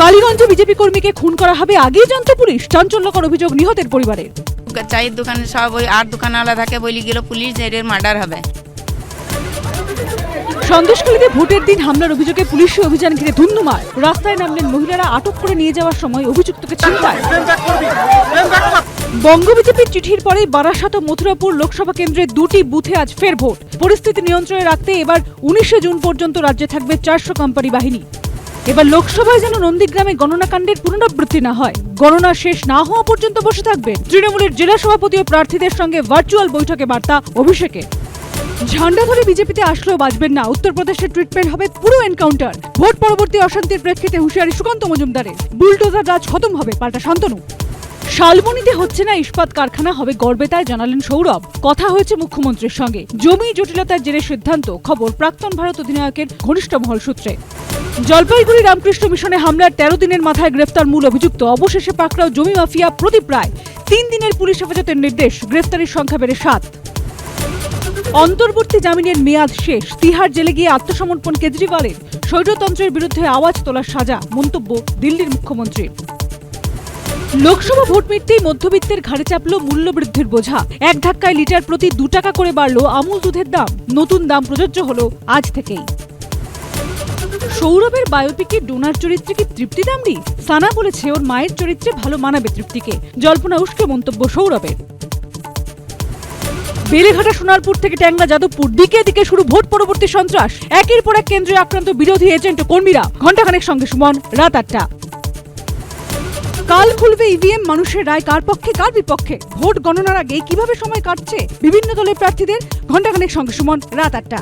কালীগঞ্জে BJP কর্মীকে খুন করা হবে আগেই জানতো পুলিশ। চাঞ্চল্যকর অভিযোগ নিহতের পরিবারের চায়ের দোকানে সব ওই আট দোকানওয়ালা থাকে বলি গেল পুলিশ এর মার্ডার হবে। সন্দেশখালীতে ভোটের দিন হামলার অভিযোগে পুলিশি অভিযান ঘিরে ধুন্ধুমার। রাস্তায় নামলেন মহিলারা আটক করে নিয়ে যাওয়ার সময় অভিযুক্তকে ছিনতাই বঙ্গ বিজেপির চিঠির পরে বারাসাত ও মথুরাপুর লোকসভা কেন্দ্রের দুটি বুথে আজ ফের ভোট। পরিস্থিতি নিয়ন্ত্রণে রাখতে এবার উনিশে জুন পর্যন্ত রাজ্যে থাকবে চারশো কোম্পানি বাহিনী। এবার লোকসভায় যেন নন্দীগ্রামে গণনাকাণ্ডের পুনরাবৃত্তি না হয়, গণনা শেষ না হওয়া পর্যন্ত বসে থাকবেন তৃণমূলের জেলা সভাপতি ও প্রার্থীদের সঙ্গে ভার্চুয়াল বৈঠকে বার্তা অভিষেকে। ঝান্ডা ধরে বিজেপিতে আসলেও বাঁচবেন না, উত্তরপ্রদেশের ট্রিটমেন্ট হবে পুরো এনকাউন্টার ভোট পরবর্তী অশান্তির প্রেক্ষিতে হুঁশিয়ারি সুকান্ত মজুমদারের। বুলডোজার রাজ খতম হবে, পাল্টা শান্তনু। শালবনীতে হচ্ছে না ইস্পাত কারখানা, হবে গড়বেতায় জানালেন সৌরভ। কথা হয়েছে মুখ্যমন্ত্রীর সঙ্গে। জমি জটিলতার জেরে সিদ্ধান্ত, খবর প্রাক্তন ভারত অধিনায়কের ঘনিষ্ঠ মহল সূত্রে। জলপাইগুড়ি রামকৃষ্ণ মিশনে হামলার তেরো দিনের মাথায় গ্রেফতার মূল অভিযুক্ত। অবশেষে পাকড়াও জমি মাফিয়া প্রদীপ রায়। তিন দিনের পুলিশ হেফাজতের নির্দেশ, গ্রেফতারির সংখ্যা বেড়ে সাত। অন্তর্বর্তী জামিনের মেয়াদ শেষ। তিহার জেলে গিয়ে আত্মসমর্পণ কেজরিওয়ালের। স্বৈরতন্ত্রের বিরুদ্ধে আওয়াজ তোলার সাজা, মন্তব্য দিল্লির মুখ্যমন্ত্রীর লোকসভা ভোট মিটতেই মধ্যবিত্তের ঘাড়ে চাপল মূল্যবৃদ্ধির বোঝা। এক ধাক্কায় লিটার প্রতি দু টাকা করে বাড়ল আমুল দুধের দাম। নতুন দাম প্রযোজ্য হলো আজ থেকেই। সৌরভের বায়োপিকে ডোনার চরিত্রে কি তৃপ্তি দামড়ি সানা বলেছে ওর মায়ের চরিত্রে ভালো মানাবে তৃপ্তিকে। জল্পনা উস্কে মন্তব্য সৌরভের। বেলেঘাটা সোনারপুর থেকে ট্যাংরা যাদবপুর দিকে দিকে শুরু ভোট পরবর্তী সন্ত্রাস। একের পর এক কেন্দ্রে আক্রান্ত বিরোধী এজেন্ট কর্মীরা ঘণ্টাখানেক সঙ্গে সুমন, রাত আটটা। কাল খুলবে ইভিএম, মানুষের রায় কার পক্ষে, কার বিপক্ষে? ভোট গণনার আগে কীভাবে সময় কাটছে? বিভিন্ন দলের প্রার্থীদের ঘণ্টাখানেক সঙ্গে সুমন, রাত আটটা।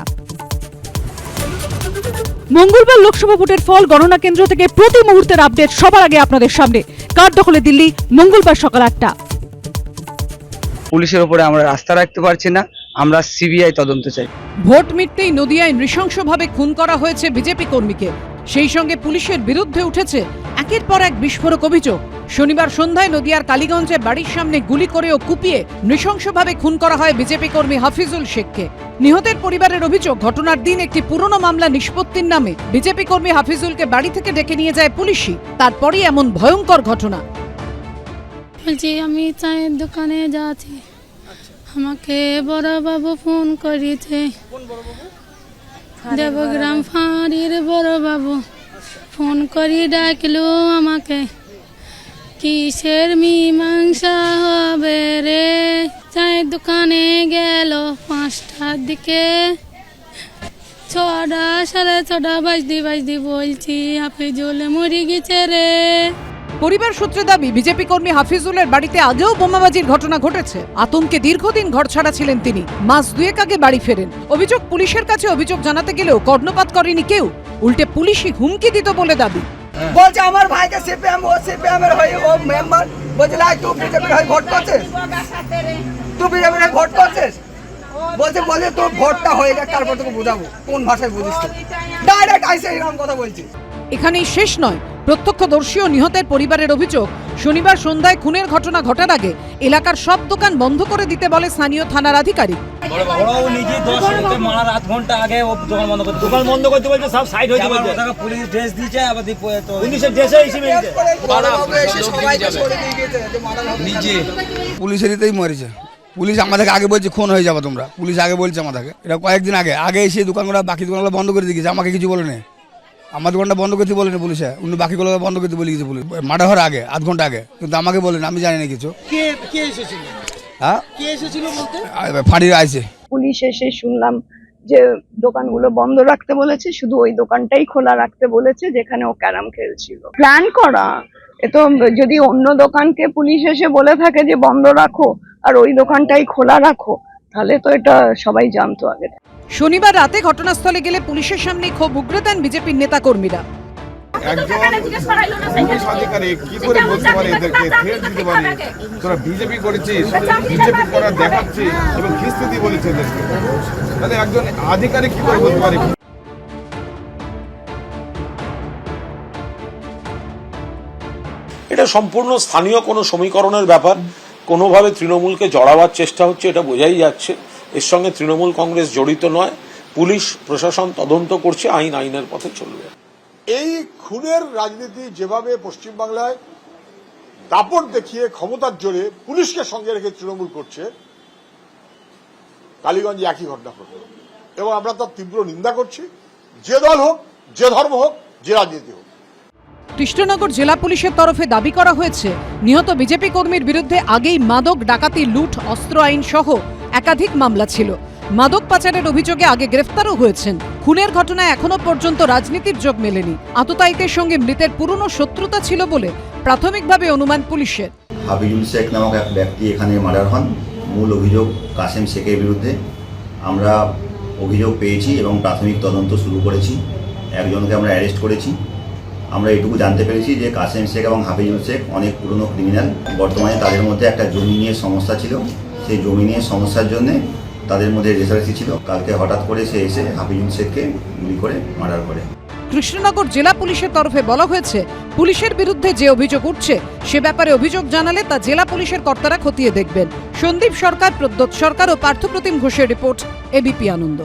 মঙ্গলবার লোকসভা ভোটের ফল গণনা কেন্দ্র থেকে প্রতি মুহূর্তের আপডেট সবার আগে আপনাদের সামনে। কার দখলে দিল্লি? মঙ্গলবার সকাল আটটা। পুলিশের উপরে আমরা রাস্তা রাখতে পারছি না। আমরা সিবিআই তদন্ত চাই। ভোট মিটতেই নদিয়ায় নৃশংসভাবে খুন করা হয়েছে বিজেপি কর্মীকে। সেই সঙ্গে পুলিশের বিরুদ্ধে উঠেছে একের পর এক বিস্ফোরক অভিযোগ। শনিবার সন্ধ্যায় নদিয়ার কালীগঞ্জে বাড়ির সামনে গুলি করে ও কুপিয়ে নৃশংসভাবে খুন করা হয় বিজেপি কর্মী হাফিজুল শেখকে। নিহতের পরিবারের অভিযোগ, ঘটনার দিন একটি পুরনো মামলা নিষ্পত্তির নামে বিজেপি কর্মী হাফিজুলকে বাড়ি থেকে ডেকে নিয়ে যায় পুলিশই। তারপরই এমন ভয়ঙ্কর ঘটনা। বলছি, আমি চায়ের দোকানে যাচ্ছি। আমাকে বড় বাবু ফোন করেছে। দেবগ্রাম ফাঁড়ির বড় বাবু। ফোন করি ডাকলো আমাকে। কিসের মীমাংসা হবে রে? চায়ের দোকানে গেল পাঁচটার দিকে। ছটা, সাড়ে ছটা বাজদি বাজদি বলছি, হাফিজুল মরি গেছে রে। পরিবার সূত্রে দাবি, বিজেপি কর্মী হাফিজুলের বাড়িতে আগেও বোমাবাজির ঘটনা ঘটেছে। আতঙ্কে দীর্ঘদিন ঘর ছাড়া ছিলেন তিনি। মাস দুয়েক আগে বাড়ি ফেরেন। অভিযোগ পুলিশের কাছে অভিযোগ জানাতে গেলেও কর্ণপাত করেনি কেউ। উল্টে পুলিশই হুমকি দিত বলে দাবি। বলছে আমার ভাইকে সিপিএম ও সিপিএম এর হয়ে ও মেম্বার বলছে না তুই বিজেপির হয়ে ভোট করছিস? তুই বিজেপির হয়ে ভোট করছিস? বলছে বলছে তোর ভোটটা হয়ে যাক তারপর তোকে বুঝাবো কোন ভাষায় বুঝিস তুই? ডাইরেক্ট আইসে এরকম কথা বলছিস এখানেই শেষ নয় প্রত্যক্ষদর্শী ও নিহতের পরিবারের অভিযোগ। শনিবার সন্ধ্যায় খুনের ঘটনা ঘটার আগে এলাকার সব দোকান বন্ধ করে দিতে বলে স্থানীয় থানার আধিকারিক। ওরাও নিজে দশ মিনিটে মারার আধ ঘণ্টা আগে ও দোকান বন্ধ করতে দোকান বন্ধ করতে বলছে সব সাইড হয়ে পুলিশ ড্রেস দিয়েছে আবার পুলিশের ড্রেসে এসে মেরেছে। পুলিশ আমাদেরকে আগে বলছে খুন হয়ে যাবে তোমরা। পুলিশ আগে বলছে আমাদেরকে। এটা কয়েকদিন আগে। আগে এসে দোকানগুলো বাকি দোকানগুলো বন্ধ করে দিয়েছে আমাকে কিছু বলেনি আমার দোকানটা বন্ধ করতে বলেনি পুলিশে। উনি বাকিগুলো বন্ধ করতে বলে গেছে পুলিশ। মাঠে হওয়ার আগে আধ ঘণ্টা আগে। কিন্তু আমাকে বলেন আমি জানি না কিছু। হ্যাঁ? ফাঁড়ির আইছে পুলিশ এসে শুনলাম যে দোকানগুলো বন্ধ রাখতে বলেছে শুধু ওই দোকানটাই খোলা রাখতে বলেছে যেখানে ও ক্যারাম খেলছিল। প্ল্যান করা। এ তো যদি অন্য দোকানকে পুলিশ এসে বলে থাকে যে বন্ধ রাখো আর ওই দোকানটাই খোলা রাখো তাহলে তো এটা সবাই জানতো আগে। শনিবার রাতে ঘটনাস্থলে গেলে পুলিশের সামনে ক্ষোভ উগরে দেন বিজেপির নেতাকর্মীরা। একজন কি করে বলতে পারে এদেরকে? দিতে পারে। তোরা বিজেপি করেছিস বিজেপি করার দেখাচ্ছিস এবং খিস্তি বলেছে এদেরকে। তাহলে একজন আধিকারিক কি করে বলতে পারে? এটা সম্পূর্ণ স্থানীয় কোনো সমীকরণের ব্যাপার। কোনোভাবে তৃণমূলকে জড়াবার চেষ্টা হচ্ছে এটা বোঝাই যাচ্ছে। এর সঙ্গে তৃণমূল কংগ্রেস জড়িত নয়। পুলিশ প্রশাসন তদন্ত করছে আইন আইনের পথে চলবে। এই খুনের রাজনীতি যেভাবে পশ্চিমবাংলায় দাপট দেখিয়ে ক্ষমতার জোরে পুলিশকে সঙ্গে রেখে তৃণমূল করছে, কালীগঞ্জে একই ঘটনা ঘটল। এবং আমরা তার তীব্র নিন্দা করছি, যে দল হোক, যে ধর্ম হোক, যে রাজনীতি হোক। কৃষ্ণনগর জেলা পুলিশের তরফে দাবি করা হয়েছে, নিহত বিজেপি কর্মীর বিরুদ্ধে আগেই মাদক, ডাকাতি, লুট, অস্ত্র আইন সহ একাধিক মামলা ছিল। মাদক পাচারের অভিযোগে আগে গ্রেফতারও হয়েছেন। খুনের ঘটনায় এখনও পর্যন্ত রাজনীতির যোগ মেলেনি। আততায়ীদের সঙ্গে মৃতের পুরনো শত্রুতা ছিল বলে প্রাথমিকভাবে অনুমান পুলিশের। হাবিজুল শেখ নামক এক ব্যক্তি এখানে মার্ডার হন। মূল অভিযোগ কাসেম শেখের বিরুদ্ধে। আমরা অভিযোগ পেয়েছি এবং প্রাথমিক তদন্ত শুরু করেছি। একজনকে আমরা অ্যারেস্ট করেছি। আমরা এটুকু জানতে পেরেছি যে কাসেম শেখ এবং হাফিজুল শেখ অনেক পুরনো ক্রিমিনাল। বর্তমানে তাদের মধ্যে একটা জমি নিয়ে সমস্যা ছিল। সেই জমি নিয়ে সমস্যার জন্য তাদের মধ্যে রেসারেসি ছিল। কালকে হঠাৎ করে সে এসে হাফিজুল শেখকে গুলি করে, মার্ডার করে। কৃষ্ণনগর জেলা পুলিশের তরফে বলা হয়েছে, পুলিশের বিরুদ্ধে যে অভিযোগ উঠছে, সে ব্যাপারে অভিযোগ জানালে তা জেলা পুলিশের কর্তারা খতিয়ে দেখবেন। সন্দীপ সরকার, প্রদ্যোৎ সরকার ও পার্থপ্রতিম ঘোষের রিপোর্ট এবিপি আনন্দ।